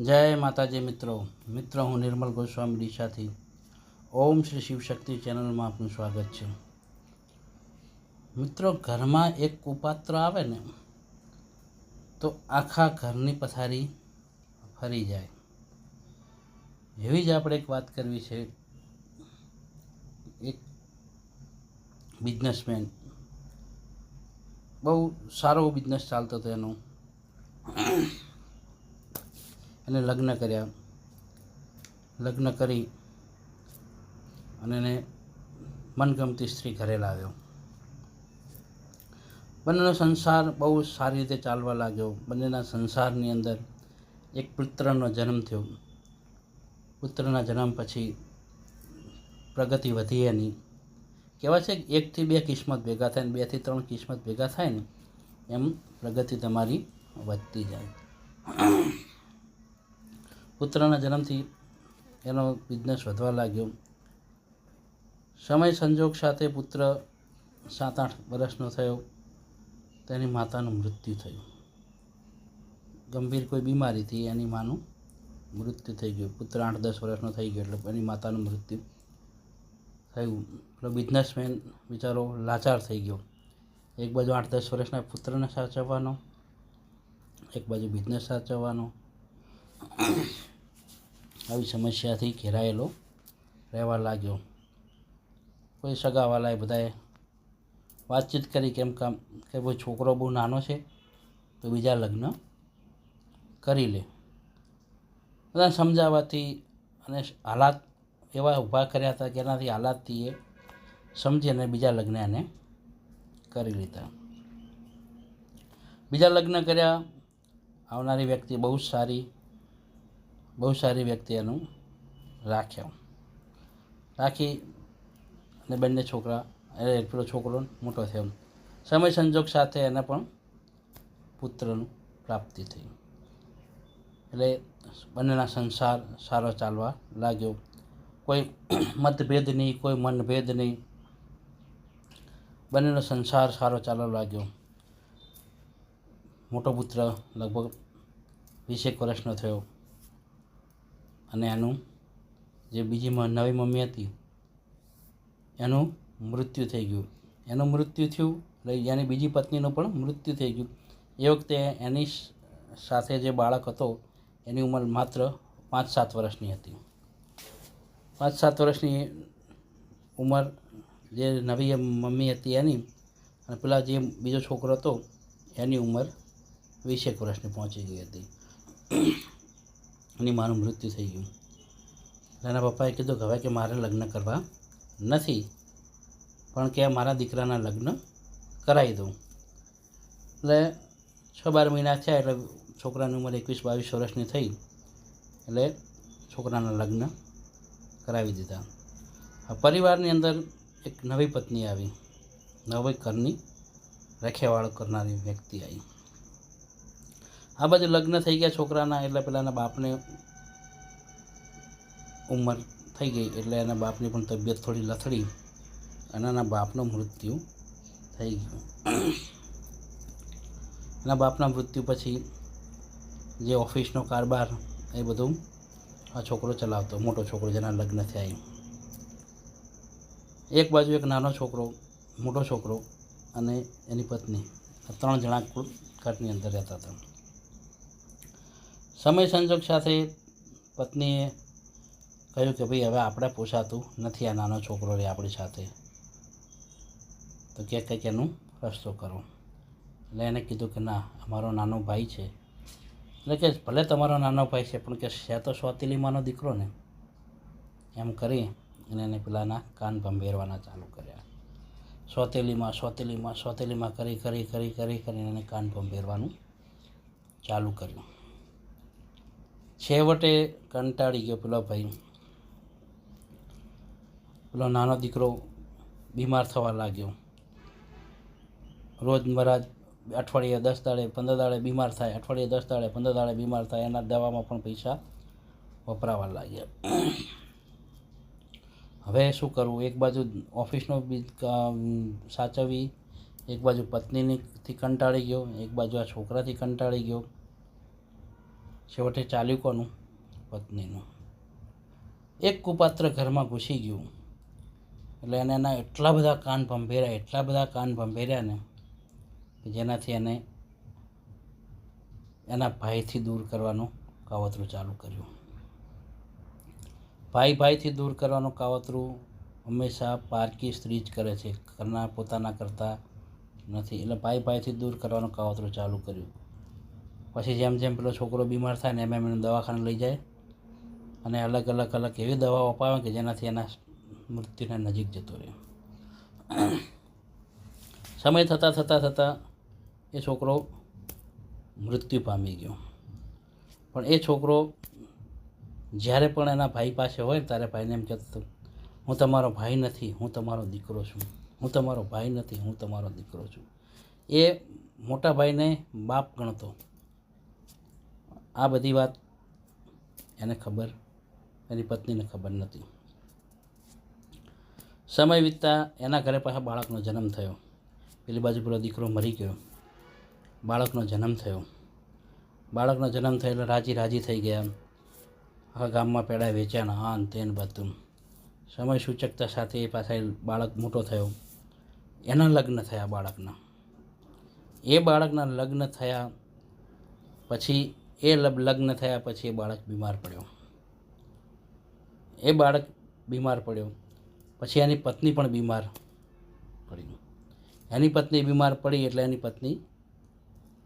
જય માતાજી મિત્રો. મિત્રો, હું નિર્મલ ગોસ્વામી ડીસાથી. ઓમ શ્રી શિવશક્તિ ચેનલમાં આપનું સ્વાગત છે. મિત્રો, ઘરમાં એક કુપાત્ર આવે ને, તો આખા ઘરની પથારી ફરી જાય. એવી જ આપણે એક વાત કરવી છે. એક બિઝનેસમેન. બહુ સારો બિઝનેસ ચાલતો હતો એનો. એને લગ્ન કર્યા. લગ્ન કરી અને એને મનગમતી સ્ત્રી ઘરે લાવ્યો. બંનેનો સંસાર બહુ સારી રીતે ચાલવા લાગ્યો. બંનેના સંસારની અંદર એક પુત્રનો જન્મ થયો. પુત્રના જન્મ પછી પ્રગતિ વધી એની. કહેવાય છે કે એકથી બે કિસ્મત ભેગા થાય ને બેથી ત્રણ કિસ્મત ભેગા થાય ને એમ પ્રગતિ તમારી વધતી જાય. પુત્રના જન્મથી એનો બિઝનેસ વધવા લાગ્યો. સમય સંજોગ સાથે પુત્ર સાત આઠ વર્ષનો થયો. તેની માતાનું મૃત્યુ થયું. ગંભીર કોઈ બીમારીથી એની માનું મૃત્યુ થઈ ગયું. પુત્ર આઠ દસ વર્ષનો થઈ ગયો એટલે એની માતાનું મૃત્યુ થયું. એટલે બિઝનેસમેન બિચારો લાચાર થઈ ગયો. એક બાજુ આઠ દસ વર્ષના પુત્રને સાચવવાનો, એક બાજુ બિઝનેસ સાચવવાનો આવી સમસ્યાથી ઘેરાયેલો રહેવા લાગ્યો. કોઈ સગાવાલાએ બધાએ વાતચીત કરી કેમ કામ કે ભાઈ છોકરો બહુ નાનો છે તો બીજા લગ્ન કરી લે. બધા સમજાવવાથી અને હાલાત એવા ઊભા કર્યા હતા કે એનાથી હાલાતથી એ સમજી અને બીજા લગ્ન એને કરી લીધા. બીજા લગ્ન કર્યા. આવનારી વ્યક્તિ બહુ જ સારી બહુ સારી વ્યક્તિ એનું રાખ્યા. રાખી અને બંને છોકરા, એ પેલો છોકરો મોટો થયો સમય સંજોગ સાથે એને પણ પુત્રનું પ્રાપ્તિ થઈ. એટલે બંનેના સંસાર સારો ચાલવા લાગ્યો. કોઈ મતભેદ નહીં, કોઈ મનભેદ નહીં. બંનેનો સંસાર સારો ચાલવા લાગ્યો. મોટો પુત્ર લગભગ વીસેક વર્ષનો થયો. અને એનું જે બીજી નવી મમ્મી હતી, એનું મૃત્યુ થઈ ગયું. એનું મૃત્યુ થયું, એટલે એની બીજી પત્નીનું પણ મૃત્યુ થઈ ગયું. એ વખતે એની સાથે જે બાળક હતો, એની ઉંમર માત્ર પાંચ સાત વર્ષની હતી. પાંચ સાત વર્ષની ઉંમર જે નવી મમ્મી હતી એની અને પેલા જે બીજો છોકરો હતો, એની ઉંમર વીસેક વર્ષની પહોંચી ગઈ હતી. એની મારું મૃત્યુ થઈ ગયું. એના પપ્પાએ કીધું કે હવે કે મારે લગ્ન કરવા નથી, પણ કે મારા દીકરાના લગ્ન કરાવી દઉં. એટલે છ બાર મહિના થયા એટલે છોકરાની ઉંમર એકવીસ, બાવીસ વર્ષની થઈ, એટલે છોકરાના લગ્ન કરાવી દીધા. પરિવારની અંદર એક નવી પત્ની આવી. નવી ઘરની રખેવાળ કરનારી વ્યક્તિ આવી. આ બાજુ લગ્ન થઈ ગયા છોકરાના, એટલે પેલાના બાપને ઉંમર થઈ ગઈ, એટલે એના બાપની પણ તબિયત થોડી લથડી અને એના બાપનું મૃત્યુ થઈ ગયું. એના બાપના મૃત્યુ પછી જે ઓફિસનો કારબાર એ બધું આ છોકરો ચલાવતો, મોટો છોકરો જેના લગ્ન થયા એક બાજુ એક નાનો છોકરો, મોટો છોકરો અને એની પત્ની. આ ત્રણ જણા કુળ ઘરની અંદર રહેતા હતા. સમય સંજોગ સાથે પત્નીએ કહ્યું કે ભાઈ, હવે આપણે પોસાતું નથી આ નાનો છોકરો રહે આપણી સાથે. તો ક્યાંક કંઈક એનું રસ્તો કરો. એટલે એને કીધું કે, ના, અમારો નાનો ભાઈ છે. એટલે કે, ભલે તમારો નાનો ભાઈ છે, પણ કે છે તો સોતેલીમાંનો દીકરો ને. એમ કરી અને એને પેલાના કાન ભંભેરવાના ચાલુ કર્યા. સોતેલીમાં સોતેલીમાં સોતેલીમાં કરી કરી કરી કરી, કરીને એને કાન ભંભેરવાનું ચાલુ કર્યું. છેવટે કંટાળી ગયો પેલો ભાઈ. પેલો નાનો દીકરો બીમાર થવા લાગ્યો. રોજમરાજ અઠવાડિયે દસ દાડે, પંદર દાડે બીમાર થાય, અઠવાડિયે દસ દાડે, પંદર દાડે બીમાર થાય, એના દવામાં પણ પૈસા વપરાવા લાગ્યા. હવે શું કરવું? એક બાજુ ઓફિસનો બી કામ સાચવવી એક બાજુ પત્નીની થી કંટાળી ગયો, એક બાજુ આ છોકરાથી કંટાળી ગયો. છેવટે ચાલ્યું કોનું? પત્નીનું. એક કુપાત્ર ઘરમાં ઘૂસી ગયું. એટલે એને એના એટલા બધા કાન ભંભેર્યા, એટલા બધા કાન ભંભેર્યા ને કે જેનાથી એને એના ભાઈથી દૂર કરવાનું કાવતરું ચાલુ કર્યું. ભાઈ ભાઈથી દૂર કરવાનું કાવતરું હંમેશા પારકી સ્ત્રી જ કરે છે, ઘરના પોતાના કરતાં નથી. એટલે ભાઈ ભાઈથી દૂર કરવાનું કાવતરું ચાલુ કર્યું. પછી જેમ જેમ પેલો છોકરો બીમાર થાય ને એમ એમ એને દવાખાને લઈ જાય. અને અલગ અલગ અલગ એવી દવાઓ અપાવે કે જેનાથી એના મૃત્યુને નજીક જતો રહે. સમય થતાં થતાં થતાં એ છોકરો મૃત્યુ પામી ગયો. પણ એ છોકરો જ્યારે પણ એના ભાઈ પાસે હોય ત્યારે ભાઈને એમ કહેતો હું તમારો ભાઈ નથી, હું તમારો દીકરો છું. હું તમારો ભાઈ નથી, હું તમારો દીકરો છું. એ મોટા ભાઈને બાપ ગણતો. આ બધી વાત એને ખબર, એની પત્નીને ખબર નથી સમય વીતતા એના ઘરે પાછા બાળકનો જન્મ થયો. પેલી બાજુ પેલો દીકરો મરી ગયો. બાળકનો જન્મ થયો. બાળકનો જન્મ થયો એટલે રાજી રાજી થઈ ગયા. આખા ગામમાં પેડા વેચ્યા આન તેન બધું. સમય સૂચકતા સાથે એ પાછા બાળક મોટો થયો. એના લગ્ન થયા બાળકના. એ બાળકના લગ્ન થયા પછી એ લગ- લગ્ન થયા પછી એ બાળક બીમાર પડ્યો. એ બાળક બીમાર પડ્યો. પછી એની પત્ની પણ બીમાર પડી. એની પત્ની બીમાર પડી એટલે એની પત્ની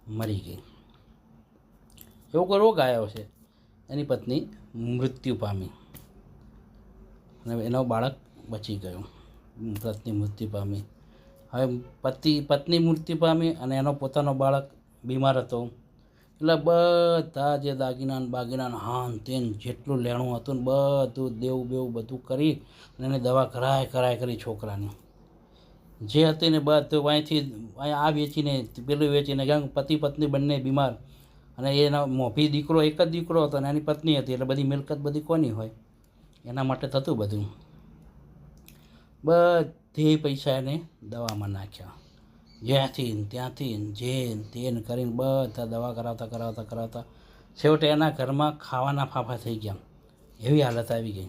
મરી ગઈ. એવો કોઈ રોગ આવ્યો છે? એની પત્ની મૃત્યુ પામી. અને એનો બાળક બચી ગયો. પત્ની મૃત્યુ પામી. હવે પતિ, પત્ની મૃત્યુ પામી અને એનો પોતાનો બાળક બીમાર હતો. એટલે બધા જે દાગીના બાગીના હાન તેન જેટલું લેણું હતું ને બધું દેવું બેવું બધું કરી અને એને દવા કરાય કરાય કરી છોકરાની. જે હતી ને બધું અહીંથી આ વેચીને, પેલું વેચીને કારણ પતિ પત્ની બંને બીમાર. અને એના મોભી દીકરો, એક જ દીકરો હતો અને એની પત્ની હતી, એટલે બધી મિલકત બધી કોની હોય? એના માટે થતું બધું. બધી પૈસા એને દવામાં નાખ્યા. જ્યાંથી ત્યાંથી જેન જે ને તે ને કરીને બધા દવા કરાવતા કરાવતા કરાવતા છેવટે એના ઘરમાં ખાવાના ફાફા થઈ ગયા. એવી હાલત આવી ગઈ.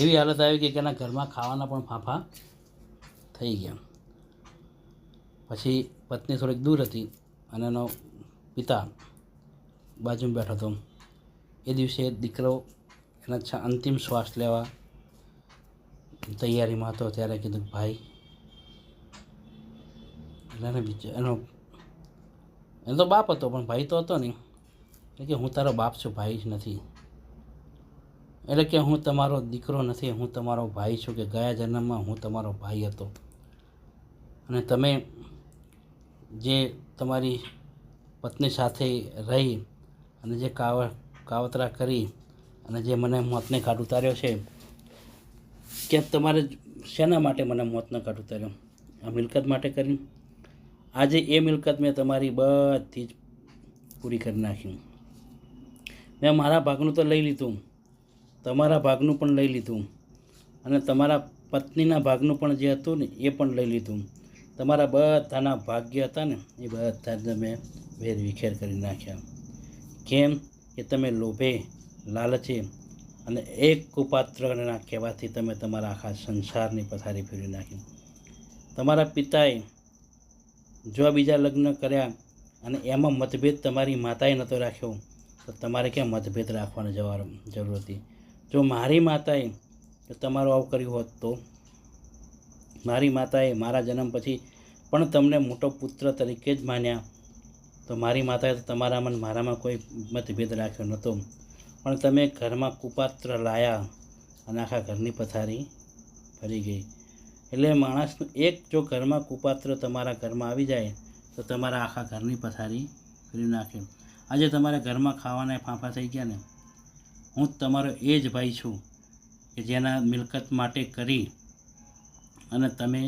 એવી હાલત આવી ગઈ કે એના ઘરમાં ખાવાના પણ ફાંફા થઈ ગયા. પછી પત્ની થોડીક દૂર હતી અને એનો પિતા બાજુમાં બેઠો હતો. એ દિવસે દીકરો એના અંતિમ શ્વાસ લેવા તૈયારીમાં હતો. ત્યારે કીધું, ભાઈ એટલે વિચાર એનો એનો તો બાપ હતો, પણ ભાઈ તો હતો નહીં. એટલે કે હું તારો બાપ છું, ભાઈ જ નથી. એટલે કે હું તમારો દીકરો નથી, હું તમારો ભાઈ છું કે ગયા જન્મમાં હું તમારો ભાઈ હતો. અને તમે જે તમારી પત્ની સાથે રહી અને જે કાવ, કાવતરા કરી અને જે મને મોતને ઘાટ ઉતાર્યો છે કે તમારે શેના માટે મને મોતને ઘાટ ઉતાર્યો? આ મિલકત માટે કરી આજે એ મિલકત મેં તમારી બધી જ પૂરી કરી નાખી. મેં મારા ભાગનું તો લઈ લીધું. તમારા ભાગનું પણ લઈ લીધું. અને તમારા પત્નીના ભાગનું પણ જે હતું ને, એ પણ લઈ લીધું. તમારા બધાના ભાગ્ય હતા ને, એ બધા મેં વેર વિખેર કરી નાખ્યા. કેમ કે તમે લોભે, લાલચે અને એક કુપાત્રના કહેવાથી તમે તમારા આખા સંસારની પથારી ફેરવી નાખી. તમારા પિતાએ જો બીજા લગ્ન કર્યા અને એમાં મતભેદ તમારી માતાએ નહોતો રાખ્યો, તો તમારે ક્યાં મતભેદ રાખવાની જવા જરૂર હતી? જો મારી માતાએ તમારું આવું કર્યું હોત તો? મારી માતાએ મારા જન્મ પછી પણ તમને મોટો પુત્ર તરીકે જ માન્યા. તો મારી માતાએ તો તમારામાં મારામાં કોઈ મતભેદ રાખ્યો નહોતો. પણ તમે ઘરમાં કુપાત્ર લાયા અને આખા ઘરની પથારી ફરી ગઈ. એટલે માણસનું એક જો ઘરમાં કુપાત્ર તમારા ઘરમાં આવી જાય, તો તમારા આખા ઘરની પથારી કરી નાખે. આજે તમારા ઘરમાં ખાવાના ફાંફા થઈ ગયા ને, હું તમારો એ જ ભાઈ છું કે જેના મિલકત માટે કરી અને તમે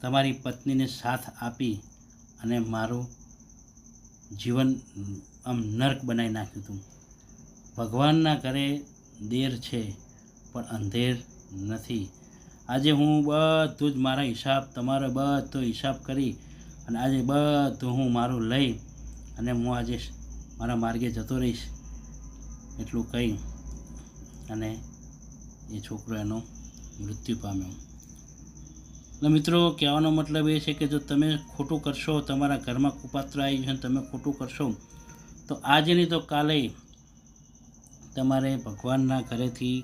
તમારી પત્નીને સાથ આપી અને મારું જીવન આમ નર્ક બનાવી નાખ્યું હતું. ભગવાનના ઘરે દેર છે, પણ અંધેર નથી. આજે હું બધું જ મારા હિસાબ, તમારો બધો હિસાબ કરી અને આજે બધું હું મારું લઈ અને હું આજે મારા માર્ગે જતો રહીશ. એટલું કહી અને એ છોકરો એનો મૃત્યુ પામ્યો. એટલે મિત્રો, કહેવાનો મતલબ એ છે કે જો તમે ખોટું કરશો, તમારા ઘરમાં કુપાત્ર આવી છે તમે ખોટું કરશો, તો આજે નહીં તો કાલે તમારે ભગવાનના ઘરેથી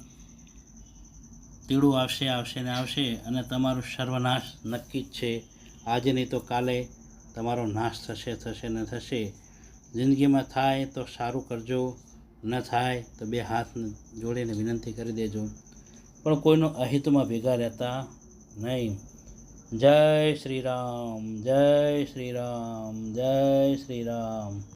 તીડું આવશે આવશે ને આવશે અને તમારું સર્વનાશ નક્કી જ છે. આજે નહીં તો કાલે તમારો નાશ થશે થશે ને થશે. જિંદગીમાં થાય તો સારું કરજો, ન થાય તો બે હાથ જોડીને વિનંતી કરી દેજો. પણ કોઈનો અહિતમાં ભેગા રહેતા નહીં. જય શ્રી રામ, જય શ્રી રામ, જય શ્રી રામ.